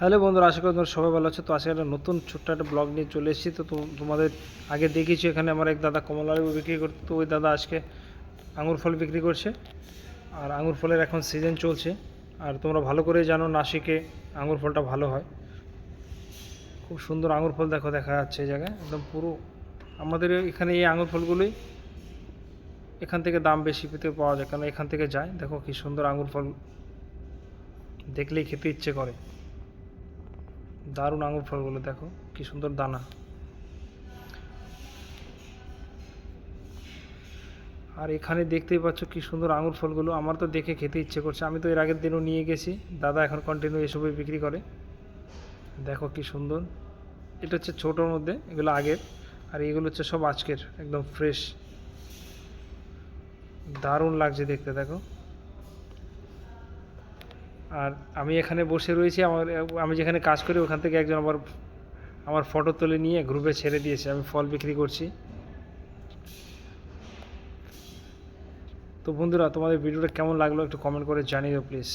Hello বন্ধুরা, আশা করি তোমরা সবাই ভালো আছো। তো আজকে একটা নতুন ছোট্ট একটা ব্লগ নিয়ে চলে এসেছি। তো তোমাদের আগে দেখেছি এখানে আমার এক দাদা কমলা লেবু বিক্রি করতো তো ওই দাদা আজকে আঙুর ফল বিক্রি করছে। আর আঙুর ফলের এখন সিজন চলছে। আর তোমরা ভালো করে জানো নাসিকে আঙুর ফলটা ভালো হয়। খুব সুন্দর আঙুর ফল দেখো, দেখা যাচ্ছে এই জায়গায়। একদম পুরো আমাদের এখানে এই আঙুর ফলগুলোই এখান থেকে দাম বেশি পেতে পাওয়া যায় কারণ এখান থেকে যায়। দেখো কি সুন্দর আঙুর ফল দেখলেই খেতে ইচ্ছে করে। দারুণ আঙুর ফলগুলো দেখো, কি সুন্দর দানা। আর এখানে দেখতেই পাচ্ছ কি সুন্দর আঙুর ফলগুলো, আমার তো দেখে খেতে ইচ্ছে করছে। আমি তো এর আগের দিনও নিয়ে গেছি, দাদা এখন কন্টিনিউ এসবই বিক্রি করে। দেখো কি সুন্দর। এটা হচ্ছে ছোটোর মধ্যে, এগুলো আগের, আর এগুলো হচ্ছে সব আজকের, একদম ফ্রেশ দারুণ লাগছে দেখতে, দেখো। আর আমি এখানে বসে রয়েছি, আমার, আমি যেখানে কাজ করি ওখান থেকে একজন আবার, আমার ফটো তুলে নিয়ে গ্রুপে ছেড়ে দিয়েছে, আমি ফল বিক্রি করছি। তো বন্ধুরা, তোমাদের ভিডিওটা কেমন লাগল একটু কমেন্ট করে জানিও প্লিজ